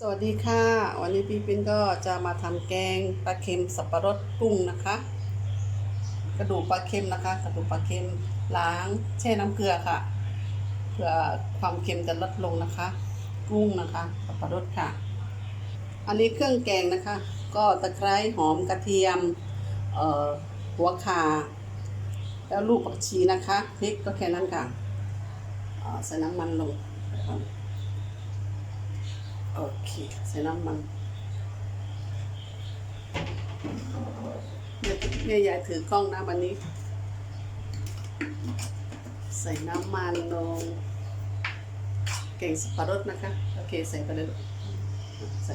สวัสดีค่ะ วันนี้พี่ปินก็จะมาทำแกงปลาเค็มสับปะรดกุ้งนะคะ กระดูกปลาเค็มนะคะ กระดูกปลาเค็มล้างแช่น้ำเกลือค่ะ เพื่อความเค็มจะลดลงนะคะ กุ้งนะคะสับปะรดค่ะ อันนี้เครื่องแกงนะคะ ก็ตะไคร้หอมกระเทียมหัวข่าแล้วลูกผักชีนะคะพริกก็แค่นั้นค่ะใส่น้ำมันลงนะะ โอเค ใส่น้ำมันเนี่ยยายถือกล้องนะวันนี้ ใส่น้ำมันลงเก่งสับปะรดนะคะ โอเค ใส่ไปเลยใส่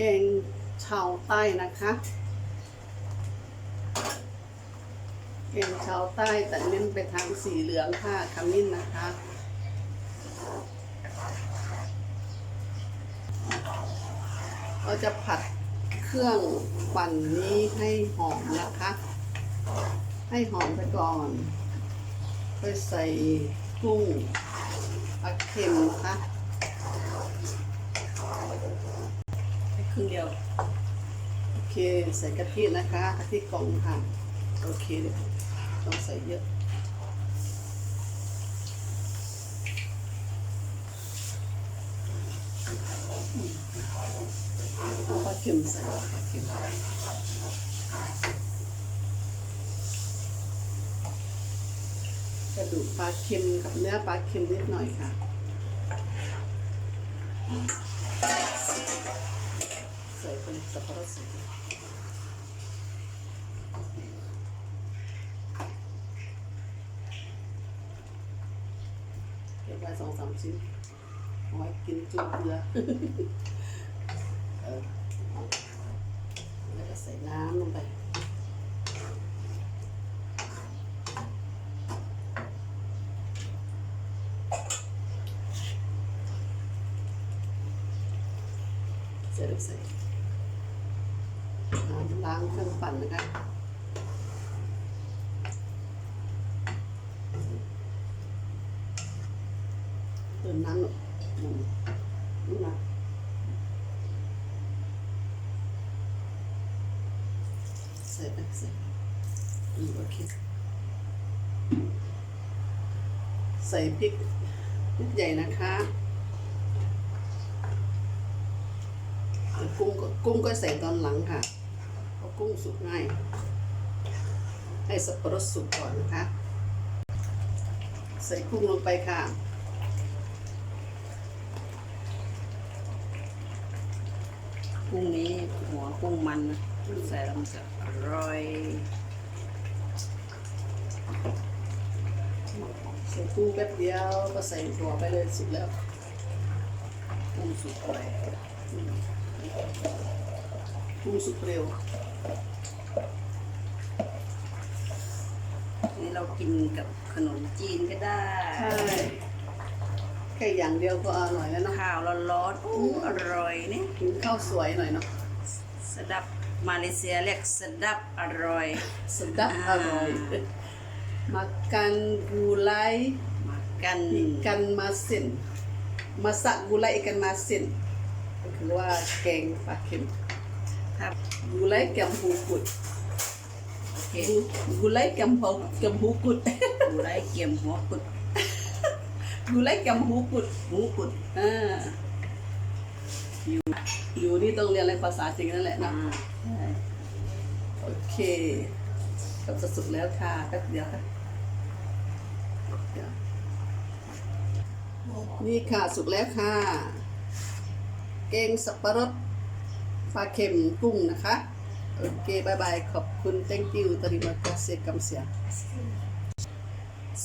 แกงชาวใต้นะคะ แกงชาวใต้แต่เน้นไปทางสีเหลืองค่ะขมิ้นนะคะเราจะผัดเครื่องปั่นนี้ให้หอมนะคะ ให้หอมไปก่อนค่อยใส่กุ้งปลาเค็มนะคะ ให้ค รึ่งเดียว โอเค ใส่กะทินะคะกะทิกล่องค่ะ โอเคเดี๋ยวต้องใส่เยอะเอาปลาเค็มใส่ปลาเค็มกระดูกปลาเค็มกับเนื้อปลาเค็มนิดหน่อยค่ะ ส่เป็นสับปะรดใส่ไปเก็บไว้สองสามชิ้นเอาไว้กินจุ่มเกลือเออแล้วก็ใส่น้ำลงไปเสร็จแล้วใส่น้ำ ล้างเครื่องปั่นนะคะเติมน้ำหน่อยนี่นะใส่ไปใส่อืมโอเคใส่พริกพริกใหญ่นะคะ กุ้งก็กุ้งก็ใส่ตอนหลังค่ะเพราะกุ้งสุกง่าย ให้สับปะรดสุกก่อนนะคะ ใส่กุ้งลงไปค่ะกุ้งนี้หัวกุ้งมันนะใส่ล้วมันจะอร่อยใส่กุ้งแป๊บเดียวก็ใส่หัวไปเลยสุกแล้วกุ้งสุกเลย กุ้งสุกเร็วนี่เรากินกับขนมจีนก็ได้ใช่แค่อย่างเดียวก็อร่อยแล้วเนาะข้าวร้อนๆอู้อร่อยนี่กินข้าวสวยหน่อยเนาะสดับมาเลเซียเรียกสดับอร่อยสดับอร่อยมากันกูไลมากัน ikan masin masak gulai ikan masin ก็คือว่าแกงปลาเค็มครับ gulai kem hukut โอเค gulai kem hu- kem hukut ดูได้เกี่ยมหัวกุด gulai kem hukut หูกุดอ่าอยู่อยู่นี่ต้องเรียนอะไรภาษาจริงนั่นแหละอ่านะโอเคกับจะสุกแล้วค่ะแป๊บเดียวค่ะเดี๋ยวนี่ค่ะสุกแล้วค่ะ แกงสับปะรดปลาเค็มกุ้งนะคะ โอเคบายบาย ขอบคุณ thank you ตริมากัสเซกัมเสีย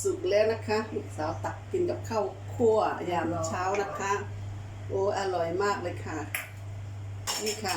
สุกแล้วนะคะลูกสาวตักกินกับข้าวคั่วยามเช้านะคะ โอ้ อร่อยมากเลยค่ะ นี่ค่ะ